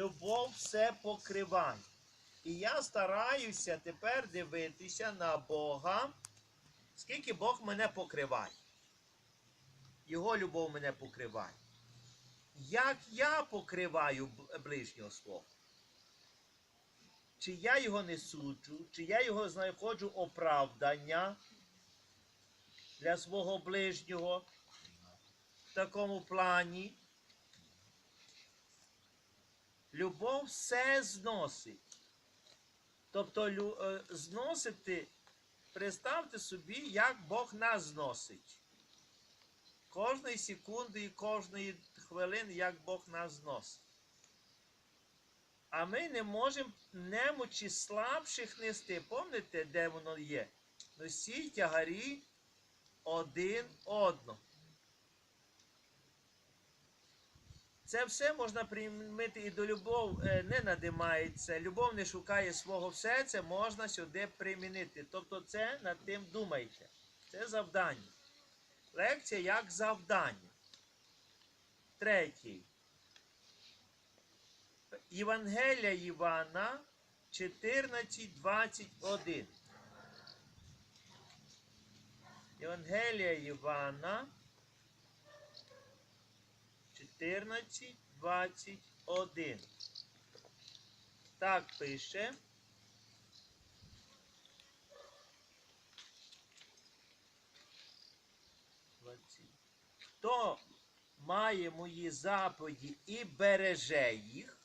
любов все покриває. І я стараюся тепер дивитися на Бога, скільки Бог мене покриває. Його любов мене покриває. Як я покриваю ближнього свого? Чи я його не суджу, чи я його знаходжу оправдання для свого ближнього в такому плані? Любов все зносить. Тобто е, зносити, представте собі, як Бог нас зносить. Кожної секунди і кожної хвилини, як Бог нас зносить. А ми не можемо немочі слабших нести. Пам'ятаєте, де воно є? Носіть тягарі один одного. Це все можна приймити і до любов е, не надимається. Любов не шукає свого все це можна сюди примінити. Тобто це над тим думайте. Це завдання. Лекція як завдання. Третій. Євангелія Івана 14.21. Євангелія Івана 14.21. Так пише. Хто має мої заповіді і береже їх,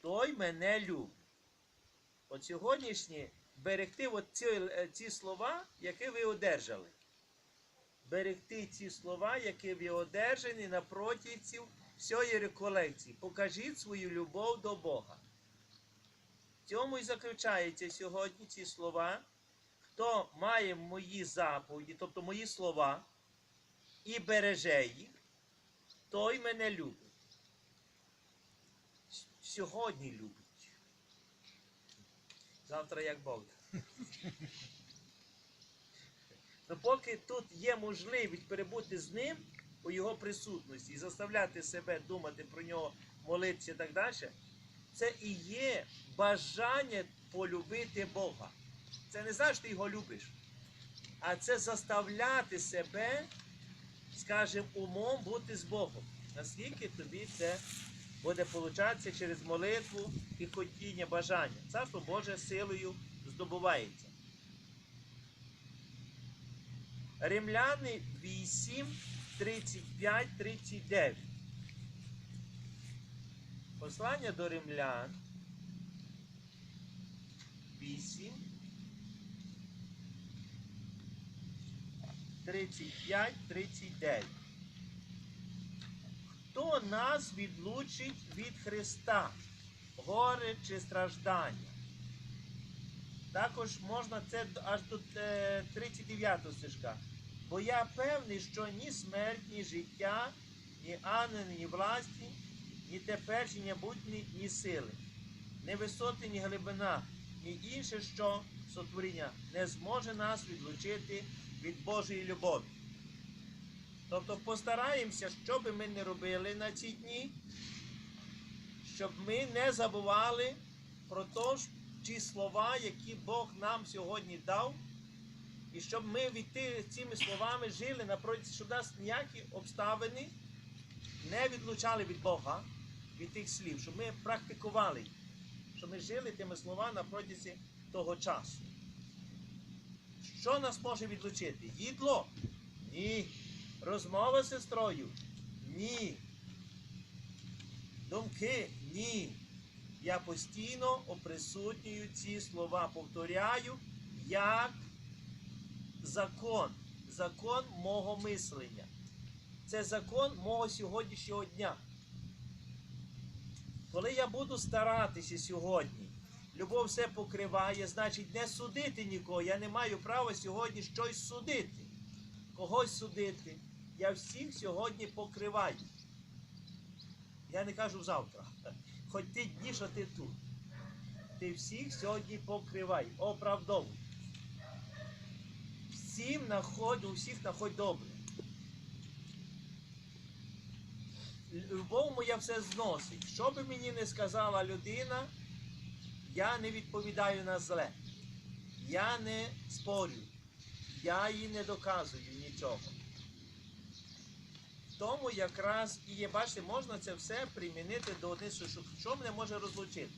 той мене любить. От сьогоднішні берегти от ці, е, ці слова, які ви одержали. Берегти ці слова, які ви одержані на протязі всієї реколекції. Покажіть свою любов до Бога. В цьому і заключаються сьогодні ці слова. Хто має мої заповіді, тобто мої слова, і береже їх, той мене любить. Сьогодні любить. Завтра як Бог. Ну, поки тут є можливість перебути з ним у його присутності і заставляти себе думати про нього, молитися і так далі, це і є бажання полюбити Бога. Це не значить, що ти його любиш, а це заставляти себе, скажімо, умом бути з Богом. Наскільки тобі це буде получатися через молитву і хотіння бажання. Царство Боже силою здобувається. Римляни 8, 35, 39. Послання до римлян 8, 35, 39. Хто нас відлучить від Христа, горе чи страждання? Також можна це аж до е, 39 стежка. Бо я певний, що ні смерть, ні життя, ні ангели, ні власті, ні теперішні, ні будні, ні сили, ні висоти, ні глибина, ні інше, що сотворіння не зможе нас відлучити від Божої любові. Тобто постараємося, що би ми не робили на ці дні, щоб ми не забували про ж- ті слова, які Бог нам сьогодні дав, і щоб ми від цими словами жили на протязі, щоб нас ніякі обставини не відлучали від Бога, від тих слів, щоб ми практикували щоб ми жили тими словами на протязі того часу. Що нас може відлучити? Їдло? Ні. Розмова з сестрою? Ні. Думки? Ні. Я постійно оприсутнюю ці слова, повторяю, як закон, закон мого мислення. Це закон мого сьогоднішнього дня. Коли я буду старатися сьогодні, любов все покриває, значить не судити нікого. Я не маю права сьогодні щось судити, когось судити. Я всіх сьогодні покриваю. Я не кажу завтра. Хоч ті дні, що ти тут. Ти всіх сьогодні покривай, оправдовуй. Всім находь, у всіх находь добре. любов моя все зносить. Що би мені не сказала людина, я не відповідаю на зле. Я не спорю. Я їй не доказую нічого. Тому якраз і є, бачите, можна це все примінити до одних, що мене може розлучити.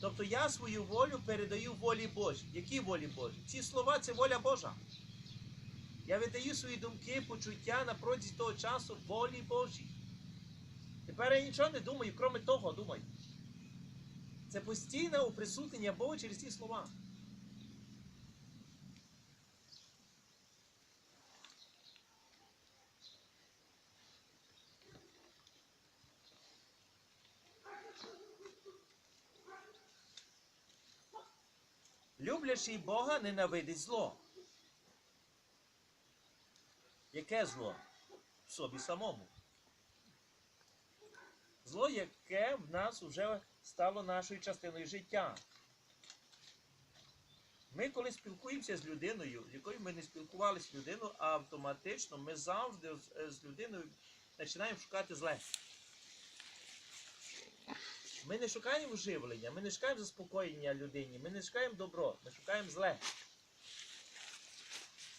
Тобто я свою волю передаю волі Божій. Які волі Божій? Ці слова це воля Божа. Я видаю свої думки, почуття на протязі того часу волі Божій. Тепер я нічого не думаю, крім того думаю. Це постійне уприсутнення Бога через ці слова. Люблячий Бога ненавидить зло. Яке зло? В собі самому. Зло, яке в нас вже стало нашою частиною життя. Ми, коли спілкуємося з людиною, з якою ми не спілкувалися з людиною, автоматично ми завжди з людиною починаємо шукати зле. Ми не шукаємо живлення, ми не шукаємо заспокоєння людині, ми не шукаємо добро, ми шукаємо зле.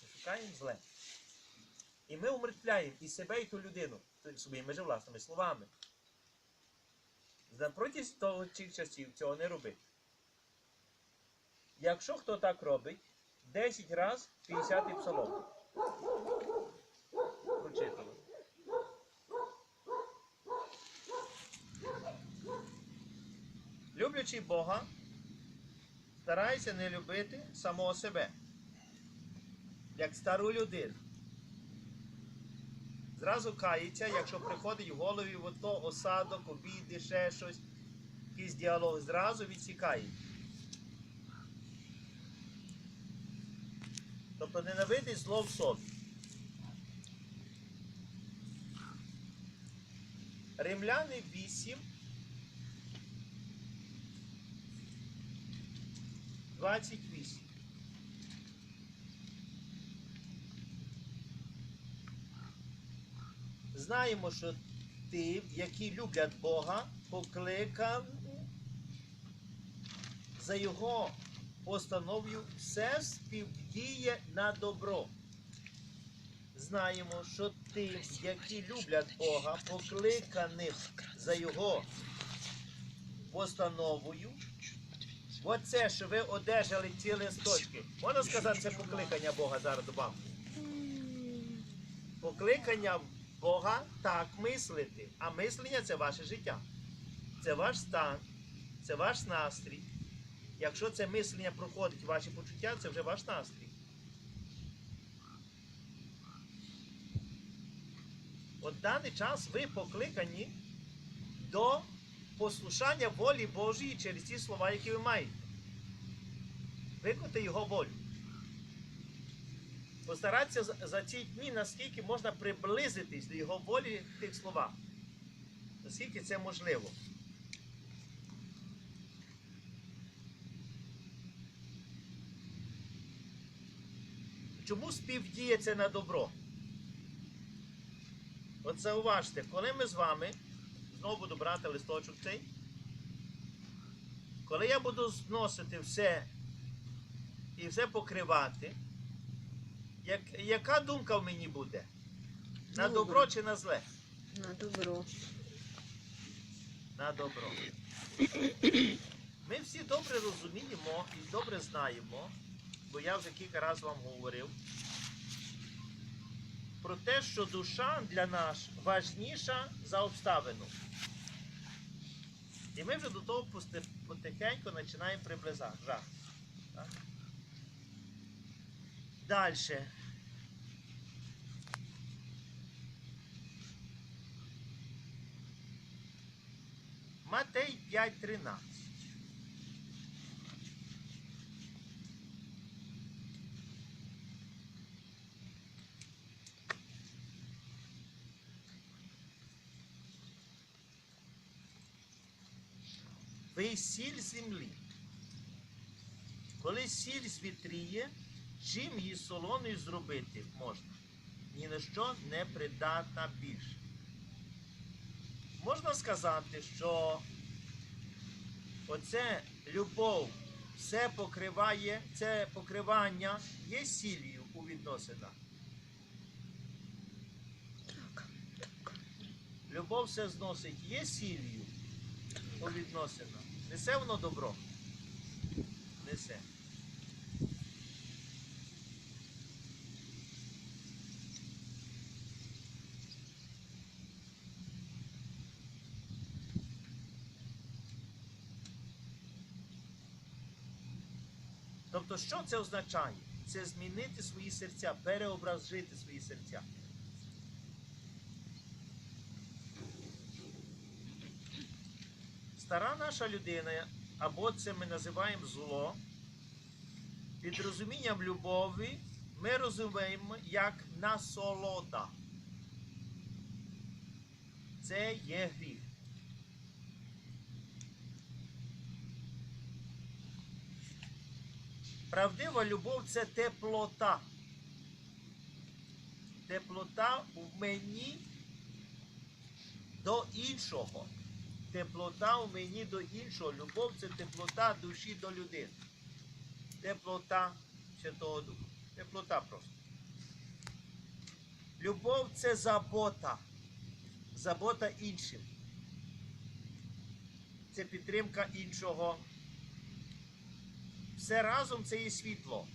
Ми шукаємо зле. І ми умертвляємо і себе, і ту людину своїми же власними словами. За того цих часів цього не робити. Якщо хто так робить, 10 разів 50 псалом. Прочитали. Люблячи Бога, старайся не любити самого себе, як стару людину. Зразу кається, якщо приходить в голові от то осадок, обіди, ще щось, якийсь діалог, зразу відсікає. Тобто ненавидить зло в собі. Римляни 8. 28. Знаємо, що ті, які люблять Бога, покликав за Його постановою все співдіє на добро. Знаємо, що тим, які люблять Бога, покликаних за Його постановою, оце, що ви одержали ці листочки. Можна сказати, це покликання Бога зараз добавлю. Покликання Бога так мислити. А мислення це ваше життя. Це ваш стан, це ваш настрій. Якщо це мислення проходить ваші почуття, це вже ваш настрій. От даний час ви покликані до послушання волі Божої через ті слова, які ви маєте. Виконати його волю. Постаратися за- ці дні, наскільки можна приблизитись до його волі в тих словах. Наскільки це можливо. Чому співдіє це на добро? От зауважте, коли ми з вами, знову буду брати листочок цей, коли я буду зносити все і все покривати, як, яка думка в мені буде? На Добре. добро чи на зле? На добро. На добро. Ми всі добре розуміємо і добре знаємо, бо я вже кілька разів вам говорив, про те, що душа для нас важніша за обставину. І ми вже до того потихеньку починаємо приближати. Далі. Матей 5.13. Ви сіль землі. Коли сіль звітріє, чим її солоною зробити можна? ні на що не придатна більше. Можна сказати, що оце любов, все покриває, це покривання є сіллю у відносинах. Любов все зносить, є сіллю у відносинах. Несе воно добро? Несе. Тобто, що це означає? Це змінити свої серця, переобразити свої серця. Стара наша людина, або це ми називаємо зло, під розумінням любові ми розуміємо як насолода. Це є гріх. Правдива любов це теплота. Теплота в мені до іншого. Теплота в мені до іншого. Любов це теплота душі до людини. Теплота Святого Духа. Теплота просто. Любов це забота. Забота іншим. Це підтримка іншого. Все разом це є світло.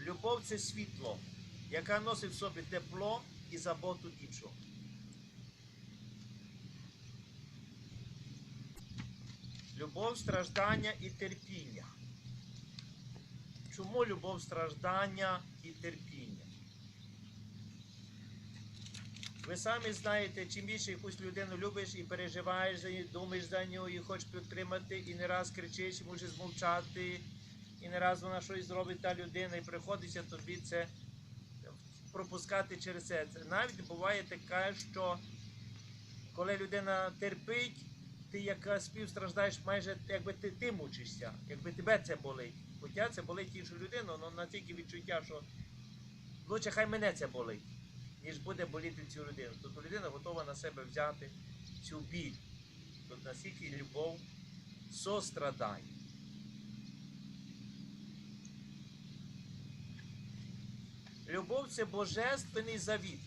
Любов це світло, яка носить в собі тепло і заботу іншого. Любов, страждання і терпіння. Чому любов, страждання і терпіння? Ви самі знаєте, чим більше якусь людину любиш і переживаєш за неї, думаєш за нього, і хочеш підтримати, і не раз кричиш, і можеш змовчати, і не раз вона щось зробить та людина, і приходиться тобі це пропускати через це. Навіть буває таке, що коли людина терпить, ти як співстраждаєш, майже якби ти, ти мучишся, якби тебе це болить. Хоча це болить іншу людину, але настільки відчуття, що лучше хай мене це болить, ніж буде боліти цю людину. Тобто людина готова на себе взяти цю біль. Тобто наскільки любов сострадає. Любов це божественний завіт,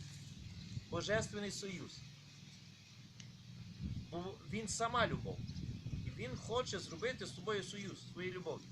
божественний союз. Бо він сама любов. І він хоче зробити з тобою союз, своєю любов'ю.